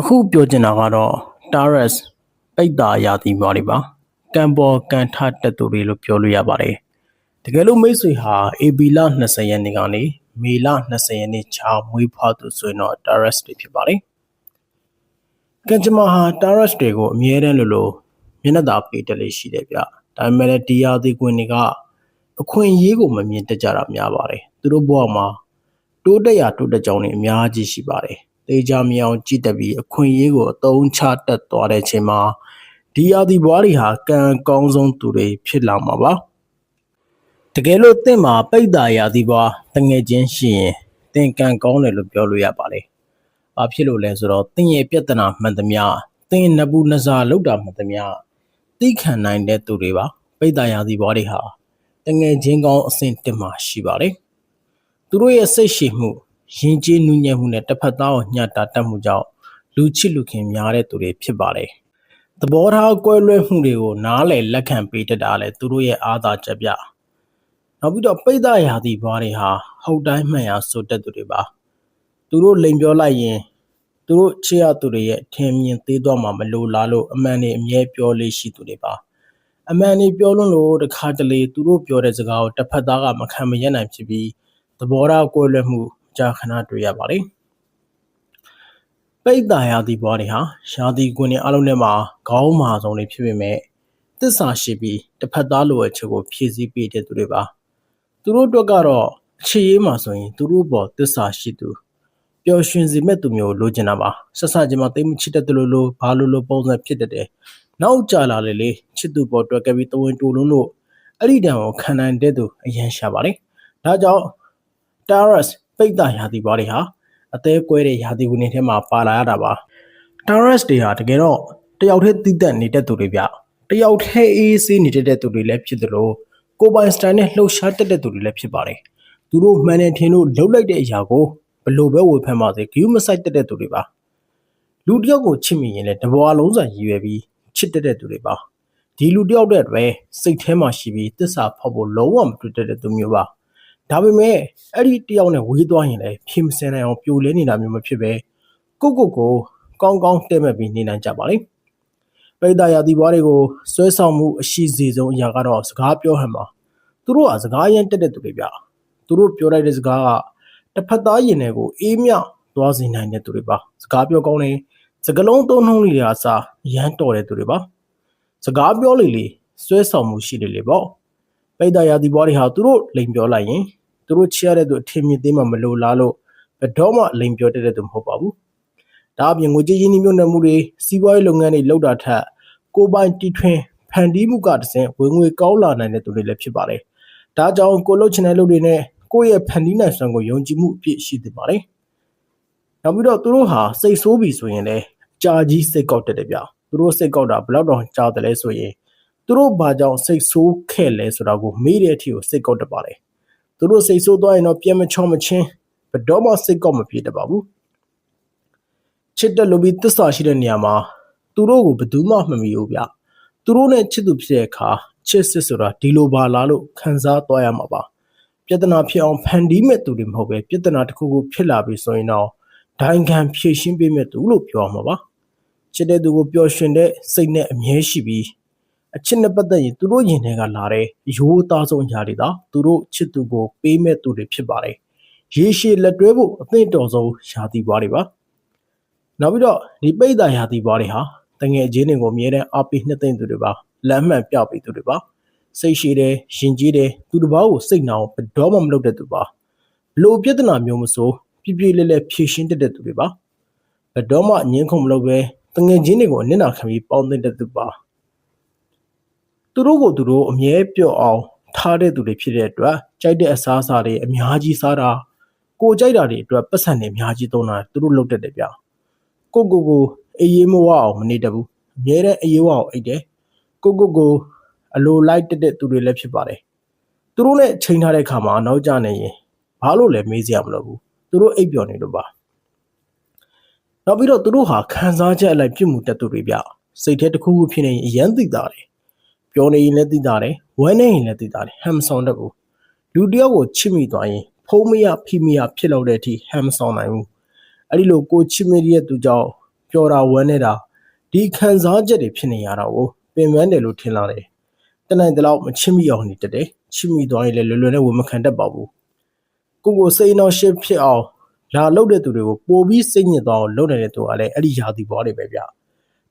အခုပြောချင်တာကတော့ Taurus ပိတ်တာရာသီဘွားတွေပါကံပေါ်ကံထတက်သူတွေလို့ပြောလို့ရပါတယ်တကယ်လို့မိတ်ဆွေဟာ AB လ20ရက်နေ့ကနေမေလ20ရက်နေ့ချာမွေးဖွားသူဆိုရင်တော့ Taurus တွေဖြစ်ပါတယ်ကံကြမ္မာဟာ Taurus တွေကိုအမြဲတမ်းလိုလိုမျက်နှာသာပေးတက်လေးရှိတယ်ဗျဒါပေမဲ့လည်းဒီရာသီကွင်းတွေကအခွင့်အရေးကိုမမြင်တတ်ကြတာများပါတယ်သူတို့ဘဝမှာတိုးတက်ရာတိုးတက်ကြောင်းတွေအများကြီးရှိပါတယ် တေချာမြောင်ကြည့်တတ်ပြီးအခွင့်အရေးကိုအသုံးချတတ်သွားတဲ့အချိန်မှာဒီရာသီဘွားတွေဟာကံကောင်းဆုံးသူတွေဖြစ်လာမှာပါတကယ်လို့တင့်မှာပိတ်တာရာသီဘွားတငယ်ချင်းရှိရင်တင်ကံကောင်းတယ်လို့ပြောလို့ရပါတယ်။ဘာဖြစ်လို့လဲဆိုတော့တင်ရဲ့ပြဿနာမှန်သမျှတင်နဘူးနစာလောက်တာမှန်သမျှသိခံနိုင်တဲ့သူတွေပါပိတ်တာရာသီဘွားတွေဟာတငယ်ချင်းကောင်းအဆင့်တက်မှာရှိပါတယ်။သူတို့ရဲ့စိတ်ရှိမှု ရင်ကျေးနူးညံ့မှုနဲ့တစ်ဖက်သားကိုညှတာတတ်မှုကြောင့်လူချစ်လူခင်များတဲ့သူတွေဖြစ်ပါတယ်။သဘောထားကွဲလွဲမှုတွေကိုနားလည်လက်ခံပေးတတ်တာလဲသူတို့ရဲ့အားသာချက်ပြ။နောက်ပြီးတော့ပိတ်သားရာသီဘွားတွေဟာဟုတ်တိုင်းမှန်ရာဆိုတတ်သူတွေပါ။သူတို့လိန်ပြောလိုက်ရင်သူတို့ချစ်ရသူတွေရဲ့ထင်မြင်သေးတော့မှမလိုလားလို့အမှန်တွေအမြဲပြောလေးရှိသူတွေပါ။အမှန်တွေပြောလွန်းလို့တခါတလေသူတို့ပြောတဲ့စကားကိုတစ်ဖက်သားကမခံမရနိုင်ဖြစ်ပြီးသဘောထားကွဲလွဲမှု ကြာခဏတွေ့ရပါတယ်ပိတ်တာရာသီဘွားတွေဟာရာသီကွင်းတွေအလုံးထဲမှာခေါင်းမာဆုံးတွေဖြစ်ပေမဲ့တစ္ဆာရှိပြီးတစ်ဖက်သားလိုအပ်ချက်ကိုဖြည့်ဆည်းပေးတဲ့သူတွေပါသူတို့အတွက်ကတော့အခြေရေးမှာဆိုရင်သူတို့ပေါ်တစ္ဆာရှိသူပျော်ရွှင်စေမဲ့သူမျိုးလိုချင်တာပါဆက်ဆချင်းမှာတိတ်မချစ်တဲ့သူလိုလိုဘာလိုလိုပုံစံဖြစ်တတ်တယ်နောက်ကြလာလေလေချစ်သူပေါ်တွက်ကပြီးတဝင်တူလုံးလို့အဲ့ဒီတံကိုခံနိုင်တဲ့သူအရင်ရှာပါလေဒါကြောင့် Taurus ပိတ်တာရာသီဘွားတွေဟာအသေးကွဲတဲ့ရာသီဝင်တွေထဲမှာပါလာရတာပါ Taurus တွေဟာတကယ်တော့တယောက်တည်းတည်တတ်နေတဲ့သူတွေဗျတယောက်တည်းအေးဆေးနေတဲ့သူတွေလည်းဖြစ်သလိုကိုပိုင်စတိုင်နဲ့လှုပ်ရှားတတ်တဲ့သူတွေလည်းဖြစ်ပါတယ်သူတို့မှန်တယ်ထင်လို့လှုပ်လိုက်တဲ့အရာကိုဘလို့ပဲဝေဖန်ပါစေဂယူးမဆိုင်တတ်တဲ့သူတွေပါလူတယောက်ကိုချစ်မိရင်လည်းတဘွားလုံးစာရည်ရွယ်ပြီးချစ်တတ်တဲ့သူတွေပါဒီလူတယောက်တည်းပဲစိတ်ထဲမှာရှိပြီးတစ္ဆာဖောက်ဖို့လုံးဝမတွေ့တတ်တဲ့သူမျိုးပါ ဒါပေမဲ့အဲ့ဒီတယောက်နဲ့ဝေးသွားရင်လည်းဖြေမစင်နိုင်အောင်ပြိုလဲနေတာမျိုးမဖြစ်ပဲကိုကိုကိုကောင်းကောင်းတဲမဲ့ပြီးနေနိုင်ကြပါလိမ့်ပိတ်တာရာသီဘွားတွေကိုဆွဲဆောင်မှုအရှိစီဆုံးအရာကတော့စကားပြောဟန်ပါသူတို့ကစကားရမ်းတက်တဲ့သူတွေဗျသူတို့ပြောလိုက်တဲ့စကားကတစ်ဖက်သားရင်တွေကိုအေးမြသွားစေနိုင်တဲ့သူတွေပါစကားပြောကောင်းတယ်စကလုံးသုံးနှုံးတွေအစားရမ်းတော်တဲ့သူတွေပါစကားပြောလေလေဆွဲဆောင်မှုရှိလေလေပေါ့ ပိတ်တာရာသီဘွားတွေဟာသူတို့လိန်ပြောလိုက်ရင်သူတို့ချရတဲ့သူအထင်မြင်သေးမှမလိုလားလို့ဘယ်တော့မှလိန်ပြောတတ်တဲ့သူမဟုတ်ပါဘူး။ဒါအပြင်ငွေကြေးရင်းနှီးမြှုပ်နှံမှုတွေစီးပွားရေးလုပ်ငန်းတွေလုပ်တာထက်ကိုပိုင်တီထွင်ဖန်တီးမှုကတည်းကဝင်ငွေကောင်းလာနိုင်တဲ့သူတွေလည်းဖြစ်ပါတယ်။ဒါကြောင့်ကိုလှုပ်ချင်တဲ့လုပ်တွေနဲ့ကိုယ့်ရဲ့ဖန်တီးနိုင်စွမ်းကိုယုံကြည်မှုအပြည့်ရှိသင့်ပါတယ်။နောက်ပြီးတော့သူတို့ဟာစိတ်ဆိုးပြီဆိုရင်လည်းကြာကြီးစိတ်ကောက်တတ်တယ်ဗျ။သူတို့စိတ်ကောက်တာဘယ်တော့တော့ကြာတယ်လဲဆိုရင် သူတို့ဘာကြောင့်စိတ်ဆိုးခဲ့လဲဆိုတာကိုမေးတဲ့အထိကိုစိတ်ကောက်တတ်ပါတယ်သူတို့စိတ်ဆိုးသွားရင်တော့ပြန်မချောမချင်းဘယ်တော့မှစိတ်ကောက်မပြေတတ်ပါဘူးချစ်တဲ့လူပြီးသစ္စာရှိတဲ့နေရာမှာသူတို့ကိုဘယ်သူမှမမီဘူးဗျသူတို့နဲ့ချစ်သူဖြစ်တဲ့အခါချစ်စစ်ဆိုတာဒီလိုပါလားလို့ခံစားသွားရမှာပါပြဿနာဖြစ်အောင်ဖန်တီးမဲ့သူတွေမဟုတ်ပဲပြဿနာတစ်ခုခုဖြစ်လာပြီဆိုရင်တော့ဒိုင်ခံဖြည့်ရှင်းပေးမဲ့သူလို့ပြောမှာပါချစ်တဲ့သူကိုပျော်ရွှင်တဲ့စိတ်နဲ့အမြဲရှိပြီး အချစ်နဲ့ပတ်သက်ရင်သူတို့ရင်ထဲကလာတဲ့ရိုးသားဆုံးအရာတွေသာသူတို့ချစ်သူကိုပေးမဲ့သူတွေဖြစ်ပါတယ်ရေရှည်လက်တွဲဖို့အသင့်တော်ဆုံးယာတီပွားတွေပါနောက်ပြီးတော့ဒီပိတ်တာယာတီပွားတွေဟာတငယ်ချင်းတွေကိုအမြဲတမ်းအားပေးနှစ်သိမ့်သူတွေပါလမ်းမှန်ပြပေးသူတွေပါစိတ်ရှိတယ်ရင်ကြီးတယ်သူတစ်ပါးကိုစိတ်နာအောင်ဘယ်တော့မှမလုပ်တဲ့သူပါဘလို့ပြဿနာမျိုးမဆိုပြပြလဲလဲဖြေရှင်းတတ်တဲ့သူတွေပါဘယ်တော့မှငင်းခုန်မလုပ်ပဲတငယ်ချင်းတွေကိုအနစ်နာခံပြီးပေါင်းသင့်တဲ့သူပါ သူတို့ကိုသူတို့အမြဲပြော့အောင်ထားတဲ့သူတွေဖြစ်တဲ့အတွက်ကြိုက်တဲ့အစားအစာတွေအများကြီးစားတာကိုကြိုက်တာတွေအတွက်ပတ်စံတွေအများကြီးသုံးတာသူတို့လုပ်တတ်တယ်ဗျကိုကိုကိုအေးရေးမဝအောင်မနေတတ်ဘူးအမြဲတမ်းအေးဝအောင်အိတ်တယ်ကိုကိုကိုအလိုလိုက်တက်တဲ့သူတွေလည်းဖြစ်ပါတယ်သူတို့နဲ့ချိန်ထားတဲ့ခါမှာနောက်ကျနေရင်ဘာလို့လဲမေးစရာမလိုဘူးသူတို့အိပ်ပျော်နေလို့ပါနောက်ပြီးတော့သူတို့ဟာခံစားချက်အလိုက်ပြုမှုတတ်သူတွေဗျစိတ်ထဲတစ်ခုခုဖြစ်နေရင်အရန်သိတာတယ် ပြောနေရင်လည်းသိတာတယ်ဝမ်းနေရင်လည်းသိတာတယ်ဟမ်မဆောင်တတ်ဘူးလူတယောက်ကိုချစ်မိသွားရင်ဖုံးမရဖိမရဖြစ်လို့တဲ့အထိဟမ်မဆောင်နိုင်ဘူးအဲ့ဒီလိုကိုချစ်မိတဲ့သူကြောင့်ပပျော်တာဝမ်းနေတာဒီခံစားချက်တွေဖြစ်နေရတာကိုပင်ပန်းတယ်လို့ထင်လာတယ်တနိုင်တလောက်မချစ်မိအောင်နေတတ်တယ်ချစ်မိသွားရင်လည်းလွယ်လွယ်နဲ့ဝန်မခံတတ်ပါဘူးကိုကိုစိတ်နှောက်ရှက်ဖြစ်အောင်လာလုပ်တဲ့သူတွေကိုပိုပြီးစိတ်ညစ်သွားအောင်လုပ်နေတဲ့သူကလည်းအဲ့ဒီယာတီပွားတွေပဲဗျ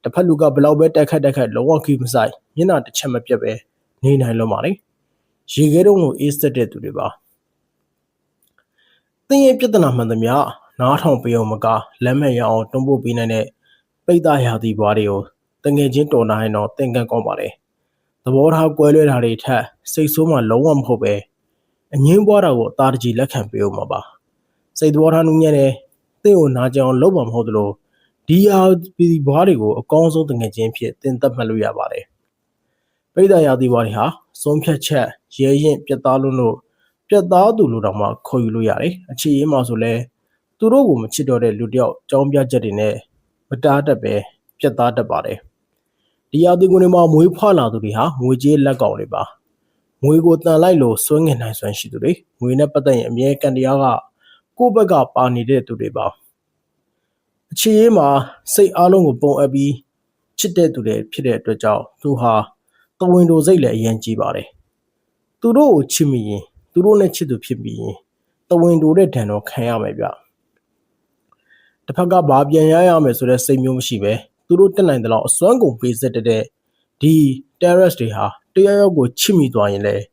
တစ်ဖက်လူကဘလောက်ပဲတက်ခတ်တက်ခတ်လုံးဝခီးမဆိုင် မျက်နှာတစ်ချက်မပြတ်ပဲနေနိုင်လို့ပါလေရေခဲတုံးကိုအေးစက်တဲ့သူတွေပါတင်းရဲ့ပြဿနာမှန်သမျှနားထောင်ပေးအောင်မကလက်မဲ့ရအောင်တွန်းပို့ပေးနိုင်တဲ့ပိတ်သားယာတီပွားတွေကိုတငယ်ချင်းတော်နိုင်တော့သင်ကန်ကောင်းပါလေသဘောထားကွဲလွဲတာတွေထက်စိတ်ဆိုးမှလုံးဝမဟုတ်ပဲအငင်းပွားတာကိုအသားတကြီးလက်ခံပေးအောင်ပါပါစိတ်သဘောထားနူးညံ့တဲ့တင့်ကိုနာကြအောင်လုပ်မှာမဟုတ်သလိုဒီယာပီဘွားတွေကိုအကောင်းဆုံးတငယ်ချင်းဖြစ်တင်သက်မှတ်လို့ရပါတယ် ပိတ်သားယာတီပွားတွေဟာဆုံးဖြတ်ချက်ရဲရင်ပြတ်သားလို့လို့ပြတ်သားသူလို့တောင်မှခေါ်ယူလို့ရတယ်အခြေရေးမှာဆိုလဲသူတို့ကိုမချစ်တော့တဲ့လူတယောက်ကြောင်းပြချက်တွေနဲ့မတားတတ်ပဲပြတ်သားတတ်ပါတယ်ဒီယာတီကွန်တွေမှာမွေးဖွားလာသူတွေဟာငွေကြေးလက်ကောင်တွေပါငွေကိုတန်လိုက်လို့စွန့်ငင်နိုင်စွမ်းရှိသူတွေငွေနဲ့ပတ်သက်ရင်အမြဲကန်တရားကကိုယ့်ဘက်ကပါနေတဲ့သူတွေပါအခြေရေးမှာစိတ်အားလုံးကိုပုံအပ်ပြီးချစ်တဲ့သူတွေဖြစ်တဲ့အတွက်ကြောင့်သူဟာ တဝင်တိုစိတ်လည်းအရင်ကြီးပါတယ်သူတို့ကိုချစ်မိရင်သူတို့နဲ့ချစ်သူဖြစ်ပြီးရင်တဝင်တိုတဲ့ဒဏ်တော့ခံရမယ်ဗျတစ်ဖက်ကဘာပြန်ရရမယ်ဆိုတဲ့စိတ်မျိုးမရှိပဲသူတို့တက်နိုင်တဲ့လောက်အစွမ်းကုန်ပေးစက်တဲ့ဒီ terrorist တွေဟာတရားရောက်ကိုချစ်မိသွားရင်လည်း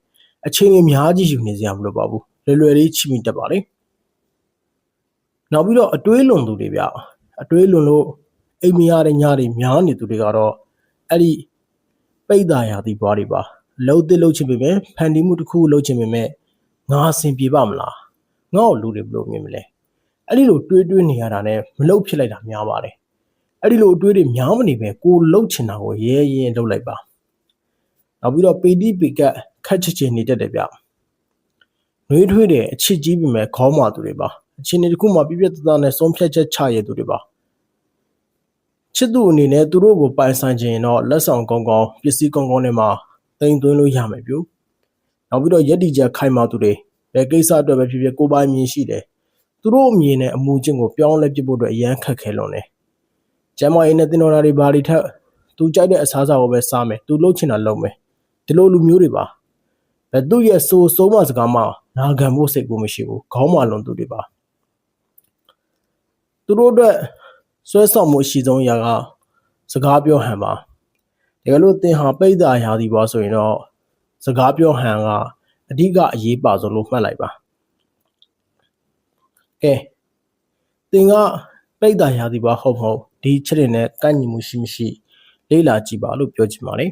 အချိန်အများကြီးယူနေစရာမလိုပါဘူးလွယ်လွယ်လေးချစ်မိတတ်ပါလေနောက်ပြီးတော့အတွေးလွန်သူတွေဗျအတွေးလွန်လို့အိမ်မရတဲ့ညတွေများနေသူတွေကတော့အဲ့ဒီ ပိတ်တာရာသီဘွားတွေပါလှုပ်တစ်လှုပ်ချင်ပေမဲ့ဖန်တီးမှုတစ်ခုလှုပ်ချင်ပေမဲ့ငါအဆင်ပြေပါမလားငါ့ကိုလူတွေဘယ်လိုမြင်မလဲအဲ့ဒီလိုတွေးတွေးနေရတာနဲ့မလှုပ်ဖြစ်လိုက်တာများပါတယ်အဲ့ဒီလိုအတွေးတွေများမနေပဲကိုလှုပ်ချင်တာကိုရဲရဲလှုပ်လိုက်ပါနောက်ပြီးတော့ပေတိပေကတ်ခက်ချစ်ချင်နေတတ်တယ်ဗျနှွေးထွေးတဲ့အချစ်ကြီးပေမဲ့ခေါင်းမာသူတွေပါအချင်းတွေတခုမှပြပြတသားနဲ့ဆုံးဖြတ်ချက်ချရသူတွေပါ ချစ်သူအနေနဲ့သူတို့ကိုပိုင်ဆိုင်ခြင်းတော့လက်ဆောင်ကောင်းကောင်းပစ္စည်းကောင်းကောင်းနဲ့မှတင်သွင်းလို့ရမယ်ပြုနောက်ပြီးတော့ယက်တီချက်ခိုင်မာသူတွေဘယ်ကိစ္စအတွက်ပဲဖြစ်ဖြစ်ကိုပိုင်မြင်ရှိတယ်သူတို့အမြင်နဲ့အမှုချင်းကိုပြောင်းလဲပြဖို့အတွက်အရန်ခက်ခဲလွန်တယ်ကျမ်းမာရေးနဲ့တင်တော်တာတွေဘာတွေထက်သူကြိုက်တဲ့အစားအစာကိုပဲစားမယ်သူလှုပ်ချင်တာလုပ်မယ်ဒီလိုလူမျိုးတွေပါဘယ်သူရဲ့ဆိုဆုံးမစကားမှနာခံဖို့စိတ်ကိုမရှိဘူးခေါင်းမာလွန်သူတွေပါသူတို့အတွက် ဆွဲဆောင်မှုအရှိဆုံးအရာကစကားပြောဟန်ပါတကယ်လို့သင်ဟာပိတ်တာရာသီပါဆိုရင်တော့စကားပြောဟန်ကအဓိကအရေးပါဆုံးလို့မှတ်လိုက်ပါကဲသင်ကပိတ်တာရာသီပါဟုတ်မဟုတ်ဒီချက်တွေနဲ့ကန့်ညီမှုရှိမရှိလေ့လာကြည့်ပါလို့ပြောချင်ပါတယ်